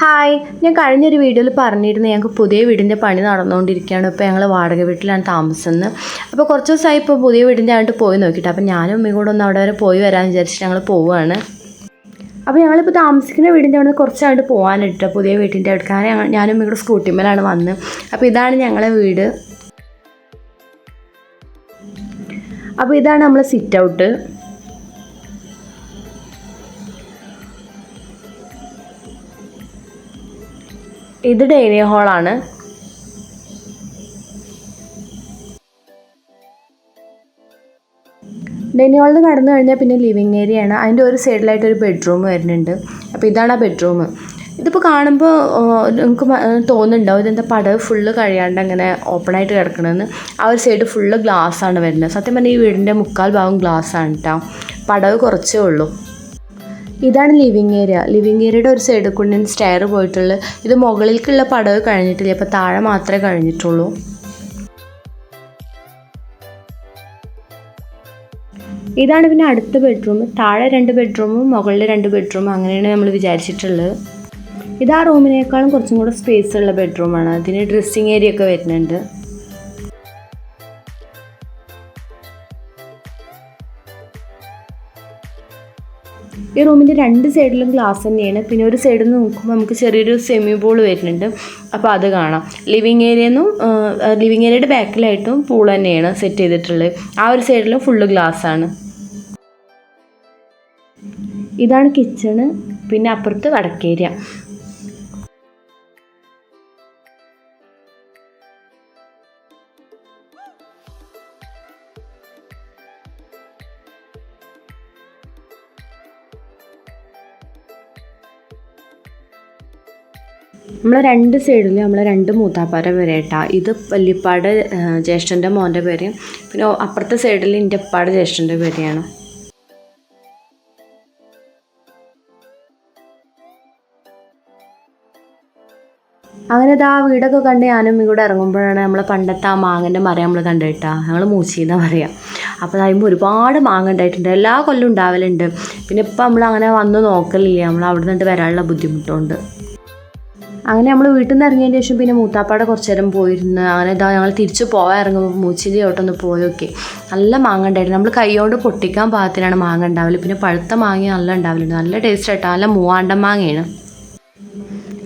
Hi. ഞാൻ കഴിഞ്ഞൊരു വീഡിയോയിൽ പറഞ്ഞിരുന്നു ഞങ്ങൾക്ക് പുതിയ വീടിന്റെ പണി നടന്നുകൊണ്ടിരിക്കുകയാണ്. ഇപ്പോൾ ഞങ്ങൾ വാടക വീട്ടിലാണ് താമസിക്കുന്നത്. അപ്പോൾ കുറച്ച് ദിവസമായി ഇപ്പോൾ പുതിയ വീടിന്റെ ആയിട്ട് പോയി നോക്കിയിട്ട്. അപ്പോൾ ഞാനും ഉമ്മയും കൂടെ ഒന്ന് അവിടെ വരെ പോയി വരാമെന്ന് വിചാരിച്ചിട്ട് ഞങ്ങൾ പോവുകയാണ്. അപ്പോൾ ഞങ്ങളിപ്പോൾ താമസിക്കുന്ന വീടിന്റെ അവിടെ കുറച്ചായിട്ട് പോകാനിട്ട് പുതിയ വീട്ടിന്റെ അടുത്ത്. കാരണം ഞാനും ഉമ്മയും കൂടെ സ്കൂട്ടിമേലാണ് വന്ന്. അപ്പോൾ ഇതാണ് ഞങ്ങളെ വീട്. അപ്പോൾ ഇതാണ് നമ്മളെ സിറ്റ് ഔട്ട് ഇത് ഡൈനിങ് ഹാളാണ്. ഡൈനിങ് ഹാളിൽ കടന്നു കഴിഞ്ഞാൽ പിന്നെ ലിവിങ് ഏരിയ ആണ് അതിന്റെ ഒരു സൈഡിലായിട്ട് ഒരു ബെഡ്റൂം വരുന്നുണ്ട്. അപ്പോൾ ഇതാണ് ആ ബെഡ്റൂം. ഇതിപ്പോൾ കാണുമ്പോൾ നിങ്ങൾക്ക് തോന്നുന്നുണ്ടാവും ഇതെന്താ പടവ് ഫുള്ള് കഴിയാണ്ട് അങ്ങനെ ഓപ്പൺ ആയിട്ട് കിടക്കണമെന്ന് ആ ഒരു സൈഡ് ഫുള്ള് ഗ്ലാസ് ആണ് വരുന്നത്. സത്യം പറഞ്ഞാൽ ഈ വീടിന്റെ മുക്കാൽ ഭാഗം ഗ്ലാസ് ആണ് കേട്ടോ പടവ് കുറച്ചേ ഉള്ളൂ. ഇതാണ് ലിവിങ് ഏരിയ ലിവിങ് ഏരിയയുടെ ഒരു സൈഡിൽ കൂടി സ്റ്റെയർ പോയിട്ടുള്ളത് ഇത് മുകളിലേക്കുള്ള പടവ് കഴിഞ്ഞിട്ടില്ല. അപ്പോൾ താഴെ മാത്രമേ കഴിഞ്ഞിട്ടുള്ളൂ. ഇതാണ് പിന്നെ അടുത്ത ബെഡ്റൂം താഴെ രണ്ട് ബെഡ്റൂമും മുകളിൽ രണ്ട് ബെഡ്റൂമും അങ്ങനെയാണ് നമ്മൾ വിചാരിച്ചിട്ടുള്ളത്. ഇത് ആ റൂമിനേക്കാളും കുറച്ചും കൂടെ സ്പേസ് ഉള്ള ബെഡ്റൂമാണ് അതിന് ഡ്രസ്സിങ് ഏരിയ ഒക്കെ വരുന്നുണ്ട്. ഈ റൂമിന്റെ രണ്ട് സൈഡിലും ഗ്ലാസ് തന്നെയാണ്. പിന്നെ ഒരു സൈഡിൽ നിന്ന് നോക്കുമ്പോൾ നമുക്ക് ചെറിയൊരു സെമി ബോൾ വരുന്നുണ്ട്. അപ്പോൾ അത് കാണാം. ലിവിങ് ഏരിയന്നും ലിവിങ് ഏരിയയുടെ ബാക്കിലായിട്ടും പൂൾ തന്നെയാണ് സെറ്റ് ചെയ്തിട്ടുള്ളത്. ആ ഒരു സൈഡിലും ഫുള്ള് ഗ്ലാസ് ആണ്. ഇതാണ് കിച്ചണ് പിന്നെ അപ്പുറത്ത് വടക്കേരിയ. നമ്മളെ രണ്ട് സൈഡിൽ നമ്മൾ രണ്ട് മൂത്താപ്പാരെ പേര് കേട്ടാ. ഇത് വല്യപ്പാട് ജ്യേഷ്ഠന്റെ മോന്റെ പേര്. പിന്നെ അപ്പുറത്തെ സൈഡിൽ എന്റെ അപ്പാട് ജ്യേഷ്ഠന്റെ പേരെയാണ്. അങ്ങനെ ആ വീടൊക്കെ കണ്ട് ഞാനും ഇവിടെ ഇറങ്ങുമ്പോഴാണ് നമ്മളെ പണ്ടത്തെ ആ മാങ്ങന്റെ മരം നമ്മൾ കണ്ടിട്ടാ ഞങ്ങൾ മൂച്ചിന്നാ പറയാം. അപ്പോൾ അതിമ്പോൾ ഒരുപാട് മാങ്ങ ഉണ്ടായിട്ടുണ്ട്. എല്ലാ കൊല്ലം ഉണ്ടാവലുണ്ട്. പിന്നെ ഇപ്പം നമ്മൾ അങ്ങനെ വന്ന് നോക്കലില്ല. നമ്മൾ അവിടെ നിന്നിട്ട് വരാനുള്ള ബുദ്ധിമുട്ടുണ്ട്. അങ്ങനെ നമ്മൾ വീട്ടിൽ നിന്ന് ഇറങ്ങിയതിന് ശേഷം പിന്നെ മൂത്താപ്പാടെ കുറച്ച് നേരം പോയിരുന്നു അങ്ങനെ ഇതാ ഞങ്ങൾ തിരിച്ച് പോകാൻ ഇറങ്ങുമ്പോൾ മൂച്ചിലി ഓട്ടൊന്ന് പോയൊക്കെ. നല്ല മാങ്ങ ഉണ്ടായിരുന്നു. നമ്മൾ കൈകൊണ്ട് പൊട്ടിക്കാൻ പാകത്തിനാണ് മാങ്ങ ഉണ്ടാവൽ. പിന്നെ പഴുത്ത മാങ്ങ നല്ല ഉണ്ടാവലുണ്ട്. നല്ല ടേസ്റ്റ് ആയിട്ടാണ് നല്ല മൂവാണ്ട മാങ്ങയാണ്.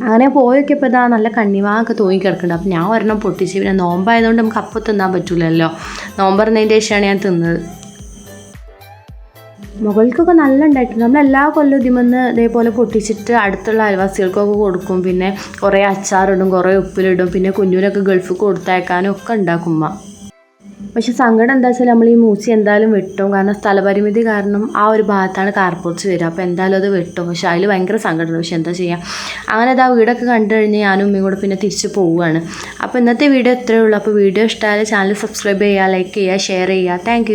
അങ്ങനെ പോയൊക്കെ ഇപ്പോൾ ഇതാ നല്ല കണ്ണിമാങ്ങൊക്കെ തൂങ്ങി കിടക്കുന്നുണ്ട്. അപ്പോൾ ഞാൻ ഒരെണ്ണം പൊട്ടിച്ച് പിന്നെ നോമ്പായതുകൊണ്ട് നമുക്ക് അപ്പം തിന്നാൻ പറ്റില്ലല്ലോ നോമ്പറന്നതിന്റെ ശേഷമാണ് ഞാൻ തിന്നത്. മുകൾക്കൊക്കെ നല്ല ഉണ്ടായിട്ടുണ്ട് നമ്മൾ എല്ലാ കൊല്ലം ഇതിമെന്ന് ഇതേപോലെ പൊട്ടിച്ചിട്ട് അടുത്തുള്ള അയൽവാസികൾക്കൊക്കെ കൊടുക്കും. പിന്നെ കുറേ അച്ചാറിടും കുറേ ഉപ്പിലിടും. പിന്നെ കുഞ്ഞുനൊക്കെ ഗൾഫിൽ കൊടുത്തയക്കാനും ഒക്കെ ഉണ്ടാക്കും ഉമ്മ. പക്ഷെ സങ്കടം എന്താ വെച്ചാൽ നമ്മൾ ഈ മൂച്ചി എന്തായാലും വെട്ടും. കാരണം സ്ഥലപരിമിതി കാരണം ആ ഒരു ഭാഗത്താണ് കാർപോർച്ച് വരിക. അപ്പോൾ എന്തായാലും അത് വെട്ടും. പക്ഷെ അതിൽ ഭയങ്കര സങ്കടമുണ്ട്. പക്ഷെ എന്താ ചെയ്യുക അങ്ങനെ അത് ആ വീടൊക്കെ കണ്ടു കഴിഞ്ഞ് ഞാനും ഉമ്മയും കൂടെ പിന്നെ തിരിച്ച് പോവുകയാണ്. അപ്പോൾ ഇന്നത്തെ വീഡിയോ ഇത്രയേ ഉള്ളൂ. അപ്പോൾ വീഡിയോ ഇഷ്ടമായാലും ചാനൽ സബ്സ്ക്രൈബ് ചെയ്യുക ലൈക്ക് ചെയ്യുക ഷെയർ ചെയ്യുക. താങ്ക്